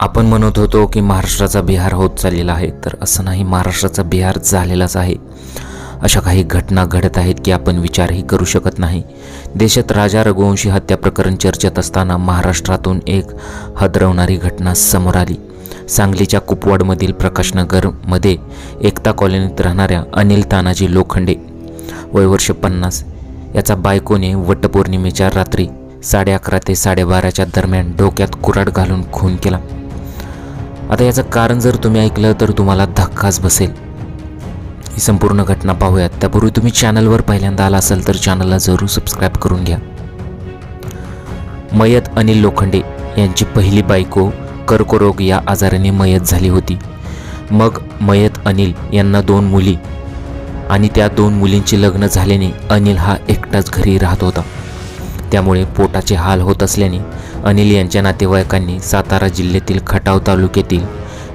आपण म्हणत होतो की महाराष्ट्राचा बिहार होत चाललेला आहे तर असं नाही महाराष्ट्राचा बिहार झालेलाच आहे. अशा काही घटना घडत आहेत की आपण विचारही करू शकत नाही. देशात राजा रघुवंशी हत्या प्रकरण चर्चेत असताना महाराष्ट्रातून एक हदरवणारी घटना समोर आली. सांगलीच्या कुपवाडमधील प्रकाशनगरमध्ये एकता कॉलनीत राहणाऱ्या अनिल तानाजी लोखंडे वय वर्ष पन्नास याचा बायकोने वटपौर्णिमेच्या रात्री साडे अकरा ते साडेबाराच्या दरम्यान डोक्यात कुऱ्हाड घालून खून केला. आता याचं कारण जर तुम्ही ऐकलं तर तुम्हाला धक्काच बसेल. ही संपूर्ण घटना पाहूयात. त्यापूर्वी तुम्ही चॅनलवर पहिल्यांदा आला असाल तर चॅनलला जरूर सबस्क्राईब करून घ्या. मयत अनिल लोखंडे यांची पहिली बायको कर्करोग या आजाराने मयत झाली होती. मग मयत अनिल यांना दोन मुली आणि त्या दोन मुलींचे लग्न झाल्याने अनिल हा एकटाच घरी राहत होता. त्यामुळे पोटाचे हाल होत असल्याने अनिल यांच्या नातेवाईकांनी सातारा जिल्ह्यातील खटाव तालुक्यातील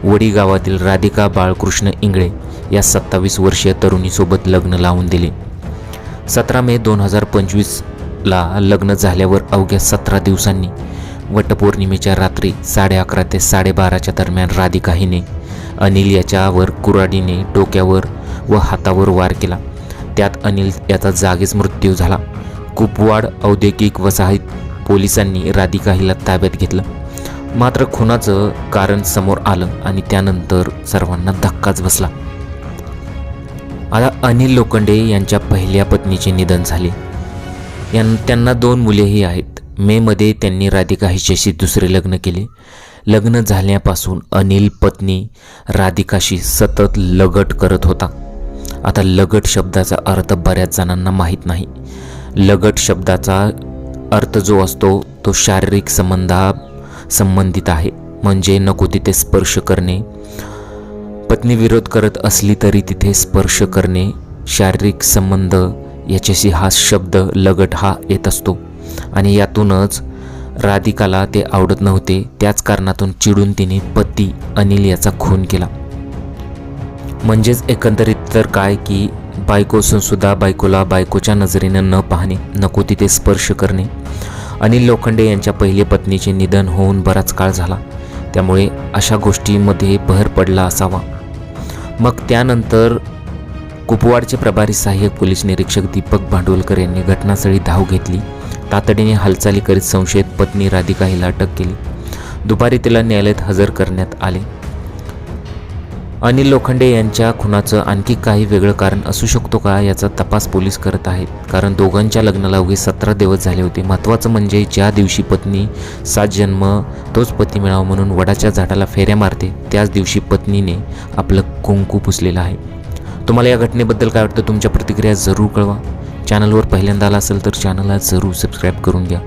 वडी गावातील राधिका बाळकृष्ण इंगळे या सत्तावीस वर्षीय तरुणीसोबत लग्न लावून दिले. सतरा मे दोन हजार पंचवीसला लग्न झाल्यावर अवघ्या सतरा दिवसांनी वटपौर्णिमेच्या रात्री साडे अकरा ते साडेबाराच्या दरम्यान राधिका हिने अनिल याच्यावर कुराडीने डोक्यावर व हातावर वार केला. त्यात अनिल याचा जागीच मृत्यू झाला. कुपवाड औद्योगिक वसाहत पोलिसांनी राधिका हिला ताब्यात घेतलं. मात्र खुनाचं कारण समोर आलं आणि त्यानंतर सर्वांना धक्काच बसला. आता अनिल लोखंडे यांच्या पहिल्या पत्नीचे निधन झाले. यां त्यांना दोन मुलेही आहेत. मेमध्ये त्यांनी राधिका हिच्याशी दुसरे लग्न केले. लग्न झाल्यापासून अनिल पत्नी राधिकाशी सतत लगट करत होता. आता लगट शब्दाचा अर्थ बऱ्याच जणांना माहीत नाही. लगट शब्दाचा अर्थ जो असतो तो शारीरिक संबंधा संबंधित आहे. म्हणजे नको तिथे स्पर्श करणे. पत्नी विरोध करत असली तरी तिथे स्पर्श करणे. शारीरिक संबंध याच्याशी हा शब्द लगट हा येत असतो. आणि यातूनच राधिकाला ते आवडत नव्हते. त्याच कारणातून चिडून तिने पती अनिल याचा खून केला. म्हणजेच एकंदरीत तर काय की बायको सुद्धा बायकोला बायकोच्या नजरेनं न पाहणे नको तिथे स्पर्श करणे. अनिल लोखंडे यांच्या पहिले पत्नीचे निधन होऊन बराच काळ झाला. त्यामुळे अशा गोष्टीमध्ये भर पडला असावा. मग त्यानंतर कुपवाडचे प्रभारी सहाय्यक पोलीस निरीक्षक दीपक भांडवलकर यांनी घटनास्थळी धाव घेतली. तातडीने हालचाली करीत संशयित पत्नी राधिका हिला अटक केली. दुपारी तिला न्यायालयात हजर करण्यात आले. अनिल लोखंडे यांच्या खुनाचं आणखी काही वेगळं कारण असू शकतो का याचा तपास पोलीस करत आहेत. कारण दोघांच्या लग्नाला अवघे सतरा दिवस झाले होते. महत्त्वाचं म्हणजे ज्या दिवशी पत्नी सात जन्म तोच पती मिळावा म्हणून वडाच्या झाडाला फेऱ्या मारते त्याच दिवशी पत्नीने आपलं कुंकू पुसलेलं आहे. तुम्हाला या घटनेबद्दल काय वाटतं? तुमच्या प्रतिक्रिया जरूर कळवा. चॅनलवर पहिल्यांदा आला असेल तर चॅनलला जरूर सबस्क्राईब करून घ्या.